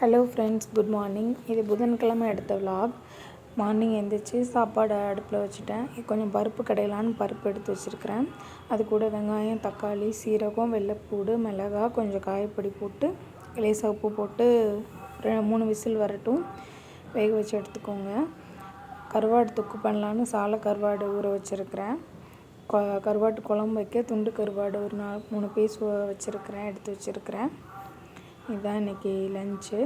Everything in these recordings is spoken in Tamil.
ஹலோ ஃப்ரெண்ட்ஸ் குட் மார்னிங் இது புதன்கிழமை எடுத்த விலாக் மார்னிங் எழுந்திரிச்சு சாப்பாடு அடுப்பில் வச்சுட்டேன். கொஞ்சம் பருப்பு கடையிலான்னு பருப்பு எடுத்து வச்சுருக்கிறேன். அது கூட வெங்காயம் தக்காளி சீரகம் வெள்ளைப்பூடு மிளகாய் கொஞ்சம் காயப்பொடி போட்டு லேசாக உப்பு போட்டு ரெ- மூணு விசில் வரட்டும். வேக வச்சு எடுத்துக்கோங்க. கருவாடு தொக்கு பண்ணலான்னு சாலை கருவாடு ஊற வச்சுருக்கிறேன். கருவாட்டு குழம்பு வைக்க துண்டு கருவாடு ஒரு நாலு மூணு பீஸ் வச்சுருக்கிறேன் எடுத்து வச்சுருக்கிறேன். இதுதான் இன்றைக்கி லஞ்சு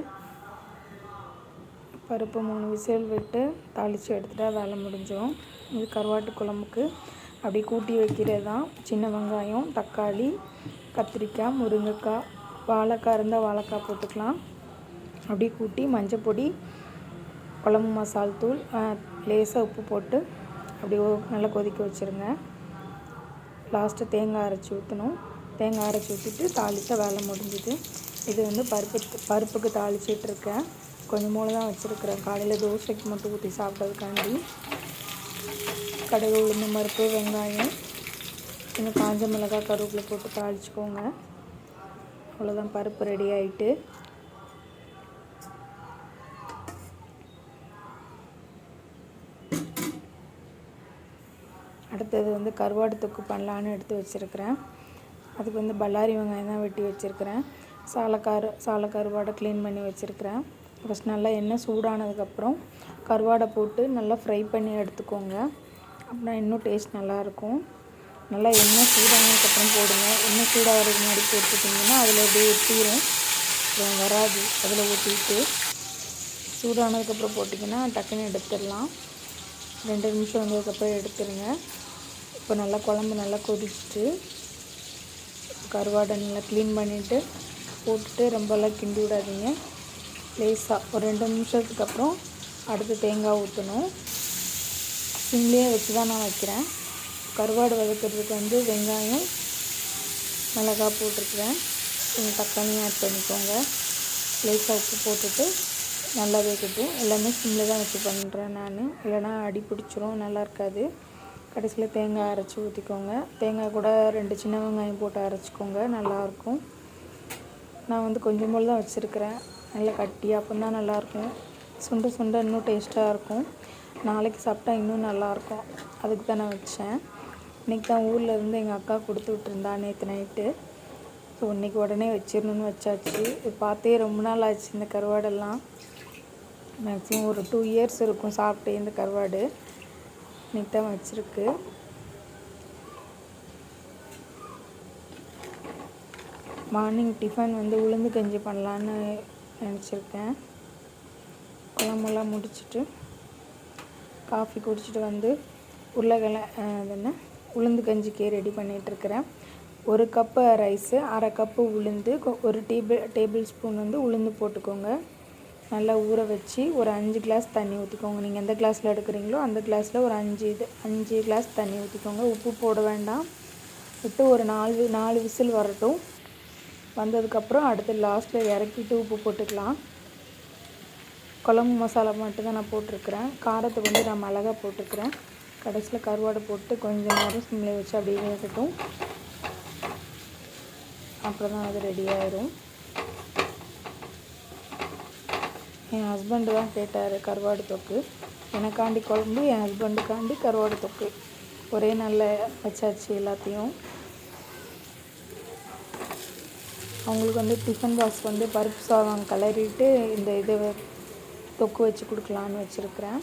பருப்பு மூணு விசில் விட்டு தாளித்து எடுத்துட்டா வேலை முடிஞ்சிடும் இது கருவாட்டு குழம்புக்கு. அப்படி கூட்டி வைக்கிறது தான் சின்ன வெங்காயம் தக்காளி கத்திரிக்காய் முருங்கைக்காய் வாழைக்காய் இருந்தால் வாழைக்காய் போட்டுக்கலாம். அப்படி கூட்டி மஞ்சள் பொடி குழம்பு மசால் தூள் லேசாக உப்பு போட்டு அப்படி நல்லா கொதிக்க வச்சுருங்க. லாஸ்ட்டு தேங்காய் அரைச்சி ஊற்றணும் தேங்காய் அரைச்சி ஊற்றிட்டு தாளித்த வேலை முடிஞ்சுது. இது வந்து பருப்பு பருப்புக்கு தாளிச்சிட்ருக்கேன். கொஞ்சம் மூளை தான் வச்சுருக்கிறேன். காலையில் தோசைக்கு மட்டும் ஊற்றி சாப்பிட்றதுக்காண்டி. கடுகு உளுந்து பருப்பு வெங்காயம். இன்னும் காஞ்ச மிளகாய் கருவேப்பிலை போட்டு தாளிச்சிக்கோங்க. அவ்வளோதான் பருப்பு ரெடி ஆகிட்டு அடுத்தது வந்து கருவாடு தொக்கு பண்ணலான்னு எடுத்து வச்சுருக்கிறேன். அதுக்கு வந்து பல்லாரி வெங்காயம் தான் வெட்டி வச்சுருக்கிறேன். சாலக்காரு சால கருவாடை க்ளீன் பண்ணி வச்சுருக்கிறேன். ஃபஸ்ட் நல்லா எண்ணெய் சூடானதுக்கப்புறம் கருவாடை போட்டு நல்லா ஃப்ரை பண்ணி எடுத்துக்கோங்க. அப்படின்னா இன்னும் டேஸ்ட் நல்லாயிருக்கும் நல்லா எண்ணெய் சூடானதுக்கப்புறம் போடுங்க. எண்ணெய் சூடாகிறதுக்கு முன்னாடி போட்டுட்டிங்கன்னா அதில் அப்படியே ஒட்டிடும் அப்புறம் வராது. அதில் ஊற்றிட்டு சூடானதுக்கப்புறம் போட்டிங்கன்னா டக்குன்னு எடுத்துடலாம். ரெண்டு நிமிஷம் வந்ததுக்கப்புறம் எடுத்துருங்க. இப்போ நல்லா குழம்பு நல்லா கொதிச்சுட்டு கருவாடை நல்லா க்ளீன் பண்ணிவிட்டு போட்டுட்டு ரொம்பலாம் கிண்டி விடாதீங்க. லேசாக ஒரு ரெண்டு நிமிஷத்துக்கு அப்புறம் அடுத்து தேங்காய் ஊற்றணும் சிம்லேயே வச்சு தான் நான் வைக்கிறேன். கருவாடு வதக்கிறதுக்கு வந்து வெங்காயம் மிளகாய் போட்டிருக்கிறேன். கொஞ்சம் தக்காளியும் ஆட் பண்ணிக்கோங்க. லேசாக உப்பு போட்டுட்டு நல்லா வேகட்டும். எல்லாமே சிம்மில் தான் வச்சு பண்ணுறேன் நான். இல்லைனா அடி பிடிச்சிரும் நல்லா இருக்காது. கடைசியில் தேங்காய் அரைச்சி ஊற்றிக்கோங்க தேங்காய் கூட ரெண்டு சின்ன வெங்காயம் போட்டு அரைச்சிக்கோங்க நல்லாயிருக்கும் நான் வந்து கொஞ்சம் போல் தான் வச்சுருக்கிறேன். நல்லா கட்டி அப்போ தான் நல்லாயிருக்கும். சுண்ட சுண்ட இன்னும் டேஸ்ட்டாக இருக்கும். நாளைக்கு சாப்பிட்டா இன்னும் நல்லாயிருக்கும். அதுக்கு தான் நான் வச்சேன். இன்றைக்கி தான் ஊரில் இருந்து எங்கள் அக்கா கொடுத்து விட்டுருந்தா நேற்று நைட்டு. ஸோ இன்றைக்கி உடனே வச்சிடணும்னு வச்சாச்சு. இது பார்த்தே ரொம்ப நாள் ஆச்சு இந்த கருவாடெல்லாம். மேக்ஸிமம் ஒரு டூ இயர்ஸ் இருக்கும் சாப்பிட்டு இந்த கருவாடு. இன்னைக்கு தான் வச்சுருக்கு. மார்னிங் டிஃபன் வந்து உளுந்து கஞ்சி பண்ணலான்னு நினச்சிருக்கேன். குழம்பெல்லாம் முடிச்சுட்டு காஃபி குடிச்சிட்டு வந்து உருளைக்கிழ என்ன? உளுந்து கஞ்சிக்கே ரெடி பண்ணிகிட்ருக்கிறேன் ஒரு கப்பு ரைஸு அரை கப்பு உளுந்து கொ- ஒரு டேபிள் டேபிள் ஸ்பூன் வந்து உளுந்து போட்டுக்கோங்க. நல்லா ஊற வச்சு ஒரு அஞ்சு கிளாஸ் தண்ணி ஊற்றிக்கோங்க நீங்கள் எந்த கிளாஸில் எடுக்கிறீங்களோ அந்த கிளாஸில் ஒரு அஞ்சு இது அஞ்சு கிளாஸ் தண்ணி ஊற்றிக்கோங்க உப்பு போட வேண்டாம். விட்டு ஒரு நாலு நாலு விசில் வரட்டும். வந்ததுக்கப்புறம் அடுத்து லாஸ்ட்டில் இறக்கிட்டு உப்பு போட்டுக்கலாம். குழம்பு மசாலா மட்டும்தான் நான் போட்டிருக்கிறேன். காரத்தை வந்து நான் மிளகா போட்டுக்கிறேன். கடைசியில் கருவாடை போட்டு கொஞ்சம் நேரம் சிம்மில் வச்சு அப்படியே வேகட்டும். அப்புறம் தான் அது ரெடி ஆயிரும். என் ஹஸ்பண்டு தான் கேட்டார் கருவாடு தொக்கு. எனக்காண்டி குழம்பு என் ஹஸ்பண்டுக்காண்டி கருவாடு தொக்கு. ஒரே நல்ல வச்சாச்சு எல்லாத்தையும். அவங்களுக்கு வந்து டிஃபன் பாக்ஸ் வந்து பருப்பு சாதம் கிளறிட்டு இந்த இது தொக்கு வச்சு கொடுக்கலான்னு வச்சுருக்கிறேன்.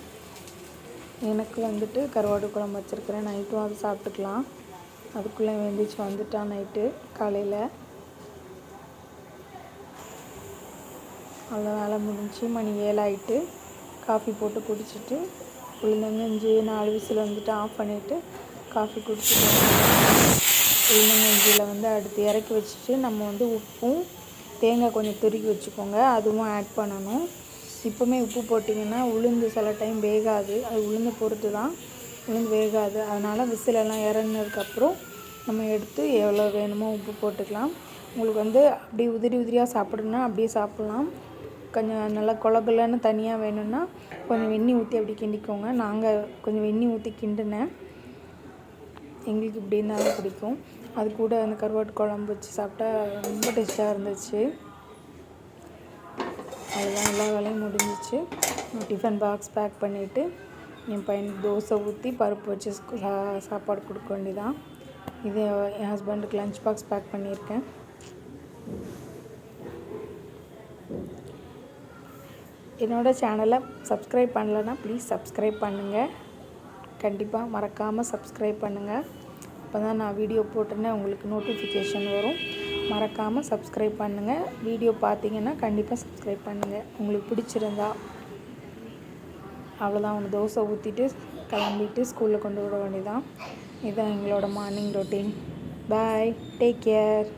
எனக்கு வந்துட்டு கருவாடு குழம்பு வச்சுருக்கிறேன். நைட்டும் அது சாப்பிட்டுக்கலாம். அதுக்குள்ளே எழுந்திரிச்சு வந்துட்டான் நைட்டு காலையில். அவ்வளோ வேலை முடிஞ்சு மணி ஏழாயிட்டு காஃபி போட்டு குடிச்சிட்டு உளுந்தங்கஞ்சி நாலு விசில் வந்துட்டு ஆஃப் பண்ணிவிட்டு காஃபி குடிச்சிட்டு உளுந்தங்கஞ்சியில் வந்து அடுத்து இறக்கி வச்சுட்டு நம்ம வந்து உப்பும் தேங்காய் கொஞ்சம் துருக்கி வச்சுக்கோங்க. அதுவும் ஆட் பண்ணணும். இப்போவுமே உப்பு போட்டிங்கன்னா உளுந்து சில டைம் வேகாது. அது உளுந்து பொறுத்து தான் உளுந்து வேகாது. அதனால் விசிலெல்லாம் இறங்கினதுக்கப்புறம் நம்ம எடுத்து எவ்வளோ வேணுமோ உப்பு போட்டுக்கலாம். உங்களுக்கு வந்து அப்படி உதிரி உதிரியாக சாப்பிடணும்னா அப்படியே சாப்பிட்லாம். கொஞ்சம் நல்லா குழகுலன்னு தனியாக வேணும்னா கொஞ்சம் வெந்நி ஊற்றி அப்படி கிண்டிக்கோங்க. நாங்கள் கொஞ்சம் வெந்நி ஊற்றி கிண்டினேன். எங்களுக்கு இப்படி இருந்தாலும் பிடிக்கும். அது கூட அந்த கருவாட்டு குழம்பு வச்சு சாப்பிட்டா ரொம்ப டேஸ்ட்டாக இருந்துச்சு. அதுதான் எல்லா வேலையும் முடிஞ்சிச்சு. டிஃபன் பாக்ஸ் பேக் பண்ணிவிட்டு என் பையனுக்கு தோசை ஊற்றி பருப்பு வச்சு சா- சாப்பாடு கொடுக்க வேண்டியதான் இது என் ஹஸ்பண்டுக்கு லஞ்ச் பாக்ஸ் பேக் பண்ணியிருக்கேன். என்னோட சேனலை சப்ஸ்கிரைப் பண்ணலைன்னா ப்ளீஸ் சப்ஸ்கிரைப் பண்ணுங்கள் கண்டிப்பாக மறக்காமல் சப்ஸ்கிரைப் பண்ணுங்கள் அப்போ தான் நான் வீடியோ போட்டேன்னே உங்களுக்கு நோட்டிஃபிகேஷன் வரும். மறக்காமல் சப்ஸ்கிரைப் பண்ணுங்கள் வீடியோ பார்த்தீங்கன்னா கண்டிப்பாக சப்ஸ்கிரைப் பண்ணுங்கள் உங்களுக்கு பிடிச்சிருந்தா அவ்வளோதான் ஒன்று தோசை ஊற்றிட்டு கிளம்பிட்டு ஸ்கூலில் கொண்டு விட வேண்டியதான் இதுதான் எங்களோட morning routine bye take care